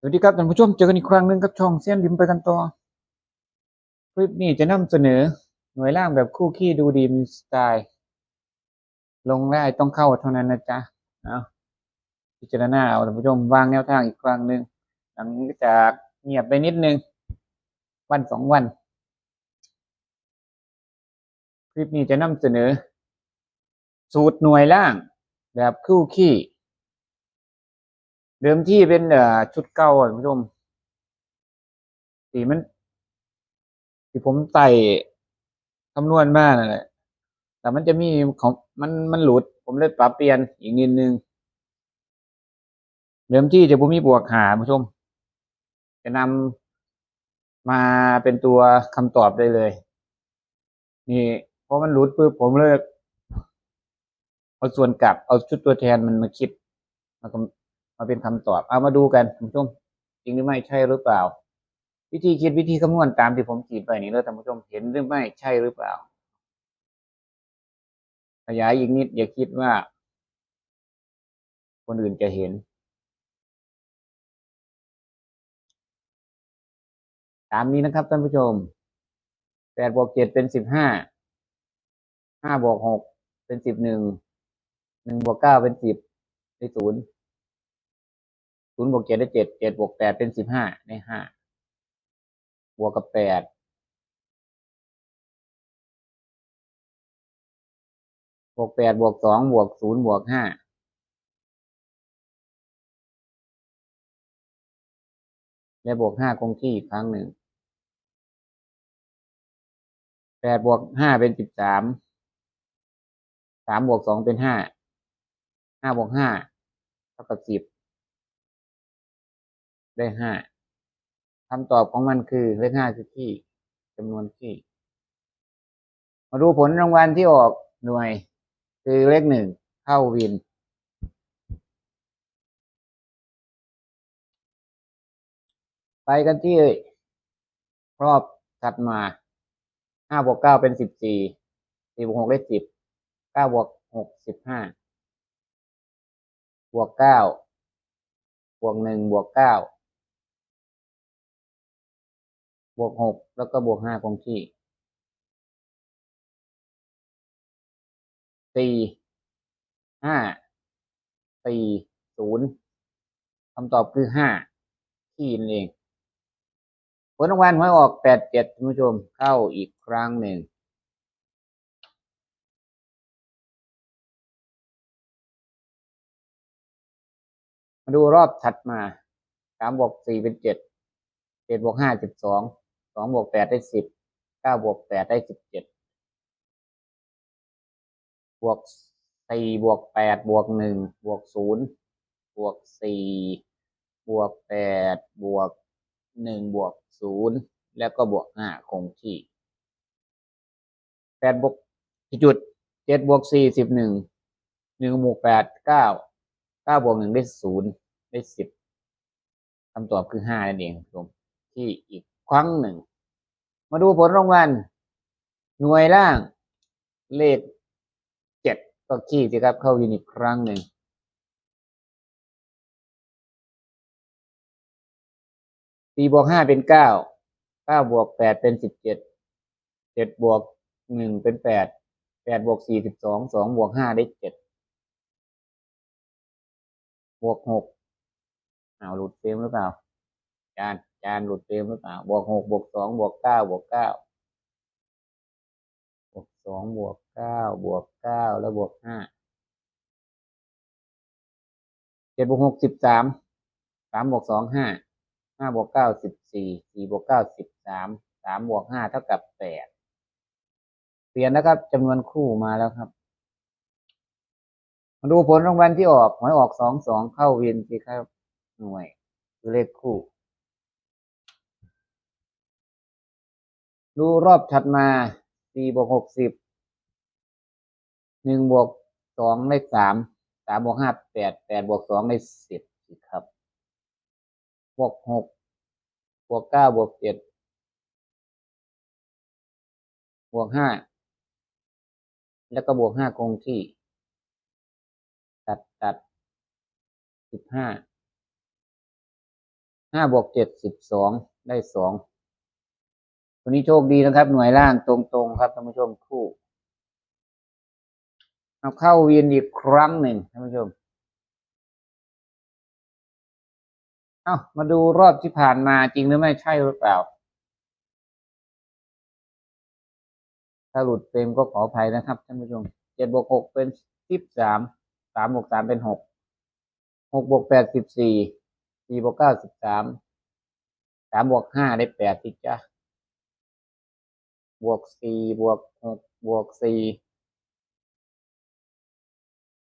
สวัสดีครับท่านผู้ชมเจอกันอีกครั้งหนึ่งกับช่องเซียนดิมไปกันต่อคลิปนี้จะนำเสนอหน่วยล่างแบบคู่ขี้ดูดีมีสไตล์ ลงได้ต้องเข้าเท่านั้นนะจ๊ะเอาพิจารณาเอาท่านผู้ชมวางแนวทางอีกครั้งหนึ่งหลังจากเงียบไปนิดนึง วันสองวัน คลิปนี้จะนำเสนอ สูตรหน่วยล่างแบบคู่ขี้ เดิมที่เป็นเอ่อชุดเก่าอะคุณผู้ชมสีมันที่ผมใส่คำนวณมานั่นแหละแต่มันจะมีของมันมันหลุด ผมเลยปรับเปลี่ยนอีกนิดนึงเดิมที่จะผมมีบวกหาคุณผู้ชม จะนำมาเป็นตัวคำตอบได้เลย นี่เพราะมันหลุดปุ๊บผมเลยเอาส่วนกลับเอาชุดตัวแทนมันมาคิดมาคำ มาเป็นคำตอบ เอามาดูกันท่านผู้ชม จริงหรือไม่ใช่หรือเปล่า วิธีคิดวิธีคำนวณตามที่ผมขีดไปนี้แล้วท่านผู้ชมเห็นหรือไม่ใช่หรือเปล่า ขยายอีกนิด อย่าคิดว่า คนอื่นจะเห็น ตามนี้นะครับท่านผู้ชมแปดบวกเจ็ดเป็นสิบห้าห้าบวกหกเป็นสิบหนึ่งหนึ่งบวกเก้าเป็นสิบได้ศูนย์ ศูนย์บวกเจ็ดได้เจ็ดเจ็ดบวกแปดเป็นสิบห้าได้ห้าบวกกับแปดบวกแปดบวกสองบวกศูนย์บวกห้าและบวกห้าคงที่อีกครั้งหนึ่งแปดบวกห้าเป็นสิบสามสามบวกสองเป็นห้าห้าบวกห้าเท่ากับสิบ ได้ห้าคำตอบของมันคือเลขห้าคือขี้จำนวนขี้ มาดูผลรางวัลที่ออกหน่วย คือเลขหนึ่งเข้าวิน ไปกันที่รอบถัดมาห้าบวกเก้าเป็นสิบสี่สี่บวกหกได้สิบเก้าบวกหกสิบห้าบวกเก้าบวกหนึ่งบวกเก้า บวกหกแล้วก็บวกห้าคงที่สี่ห้าสี่ศูนย์คำตอบคือห้าที่นั่นเองผลรางวัลหวยออกแปดเจ็ดท่านผู้ชมเข้าอีกครั้งหนึ่งมาดูรอบถัดมาสามบวกสี่เป็นเจ็ดเจ็ดบวกห้าสิบสอง องบวกแปดได้สิบเก้าบวกแปดได้สิบเจ็ดบวกสี่บวกแปดบวกหนึ่งบวกศูนย์บวกสี่บวกแปดบวกหนึ่งบวกศูนย์แล้วก็บวกห้าคงที่แปดบวกจุดเจ็ดบวกสี่สิบหนึ่งหนึ่งบวกแปดเก้าเก้าบวกหนึ่งได้ศูนย์ได้สิบคำตอบคือห้านั่นเองครับที่อีกครั้งหนึ่ง มาดูผลรางวัล หน่วยล่าง เลขเจ็ดก็ขี้สิครับ เข้าวินอีกครั้งหนึ่งสี่บวกห้าเป็นเก้าเก้าบวกแปดเป็นสิบเจ็ดเจ็ดบวกหนึ่งเป็นแปดแปดบวกสี่สิบสองสองบวกห้าได้เจ็ดบวกหกเอาหลุดเฟรมหรือเปล่าจาน จานหลุดเฟรมหรือเปล่าบวกหกบวกสองบวกเก้าบวกเก้าบวกสองบวกเก้าบวกเก้าแล้วบวกห้าเจ็ดบวกหกสิบสามสามบวกสองห้าห้าบวกเก้าสิบสี่สี่บวกเก้าสิบสามสามบวกห้าเท่ากับแปดเปลี่ยนนะครับจำนวนคู่มาแล้วครับมาดูผลรางวัลที่ออกหวยออกสองสองเข้าวินสิครับ หน่วย คือเลขคู่ ดูรอบถัดมาสี่บวกหกสิบหนึ่งบวกสองได้สามสามบวกห้าแปดแปดบวกสองได้สิบครับ บวกหกบวกเก้าบวกเจ็ดบวกห้าแล้วก็บวกห้าคงที่ ตัดตัดสิบห้าห้าบวกเจ็ดสิบสองได้สอง วันนี้โชคดีนะครับ หน่วยล่างตรงๆครับท่านผู้ชมคู่เอาเข้าเวียนอีกครั้งหนึ่งท่านผู้ชม เอามาดูรอบที่ผ่านมาจริงหรือไม่ใช่หรือเปล่า ถ้าหลุดเต็มก็ขออภัยนะครับท่านผู้ชมเจ็ดบวกหกเป็นสิบสามสามบวกสามเป็นหกหกบวกแปดสิบสี่สี่บวกเก้าสิบสามสามบวกห้าได้แปดสิจ้ะ บวกสี่บวกหกบวกสี่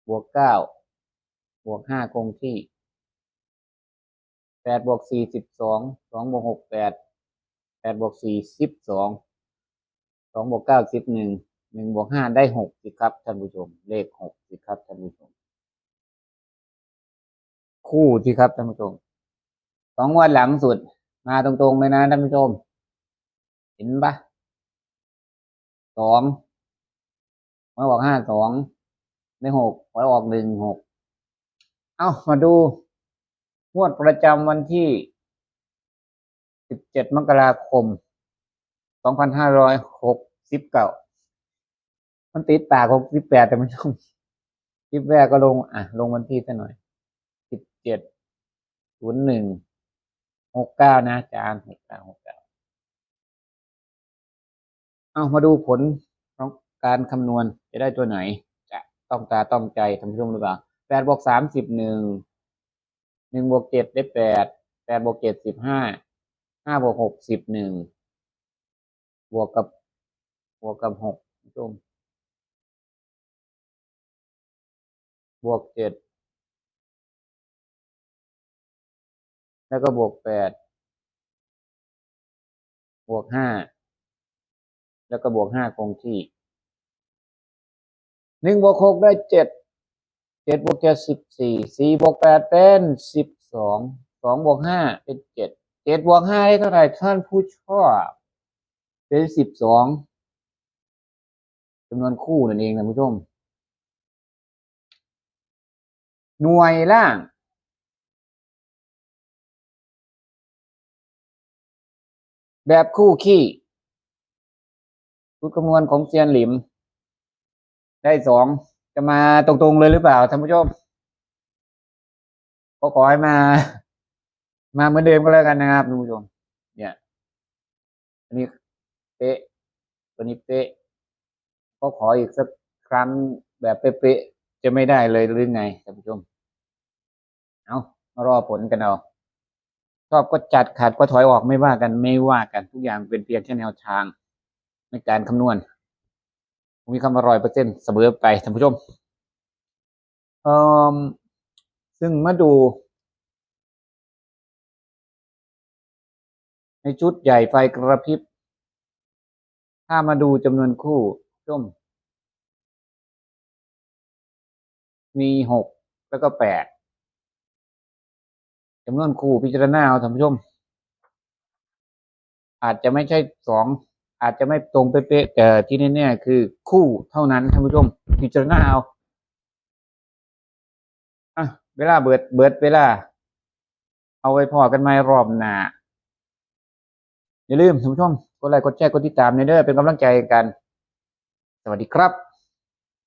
บวกเก้าบวกห้าคงที่แปดบวกสี่สิบสองสองบวกหกแปดแปดบวกสี่สิบสองสองบวกเก้าสิบหนึ่งหนึ่งบวกห้าได้หกสิครับท่านผู้ชม เลขหกสิครับท่านผู้ชม คู่ที่ครับท่านผู้ชมสองวันหลังสุด มาตรงๆเลยนะท่านผู้ชม เห็นปะ สองหวยออกห้าสองได้หกหวยออกหนึ่งหกเอามาดูงวดประจำวันที่สิบเจ็ดมกราคมสองพันห้าร้อยหกสิบเก้ามันติดปากหกสิบแปดแต่มันชมคลิปแรกก็ลง อะ ลงวันที่ซะหน่อยสิบเจ็ดศูนย์หนึ่งหกเก้านะอาจารย์หกเก้าหกเก้า เอามาดูผลของการคำนวณจะได้ตัวไหน จะต้องตาต้องใจท่านผู้ชมหรือเปล่าแปดบวกสามสิบหนึ่งหนึ่งบวกเจ็ดได้แปดแปดบวกเจ็ดสิบห้าห้าบวกหกสิบหนึ่งบวกกับบวกกับหกท่านผู้ชมบวกเจ็ดแล้วก็บวกแปดบวกห้า แล้วก็บวกห้าคงที่หนึ่งบวกหกได้เจ็ดเจ็ดบวกเจ็ดสิบสี่สี่บวกแปดเป็นสิบสองสองบวกห้าเป็นเจ็ดเจ็ดบวกห้าได้เท่าไหร่ท่านผู้ชอบเป็นสิบสองจำนวนคู่นั่นเองนะผู้ชม หน่วยล่างแบบคู่ขี้ ชุดคำนวณของเซียนหลิม ได้สองจะมาตรงๆเลยหรือเปล่าท่านผู้ชมก็ขอให้มา มาเหมือนเดิมก็แล้วกันนะครับท่านผู้ชม เนี่ยอันนี้เป๊ะตัวนี้เป๊ะก็ขออีกสักครั้งแบบเป๊ะๆจะไม่ได้เลยหรือไงท่านผู้ชม เอามารอผลกันเอาชอบก็จัดขาดก็ถอยออกไม่ว่ากันไม่ว่ากันทุกอย่างเป็นเพียงแค่แนวทาง ในการคำนวณ มีคำว่าร้อยเปอร์เซ็นต์เสมอไปท่านผู้ชมเออซึ่งมาดู ในชุดใหญ่ไฟกระพริบ ถ้ามาดูจำนวนคู่ชมมีหกแล้วก็แปดจำนวนคู่พิจารณาเอาท่านผู้ชม อาจจะไม่ใช่สอง อาจจะไม่ตรงเป๊ะแต่ที่แน่ๆคือคู่เท่านั้นท่านผู้ชมพิจารณาเอาอะเวลาเบิดเบิดเวลา เอาไว้พอกันไหมรอบหน้าอย่าลืมท่านผู้ชมกดไลค์กดแชร์กดติดตามในเด้อเป็นกำลังใจกัน สวัสดีครับ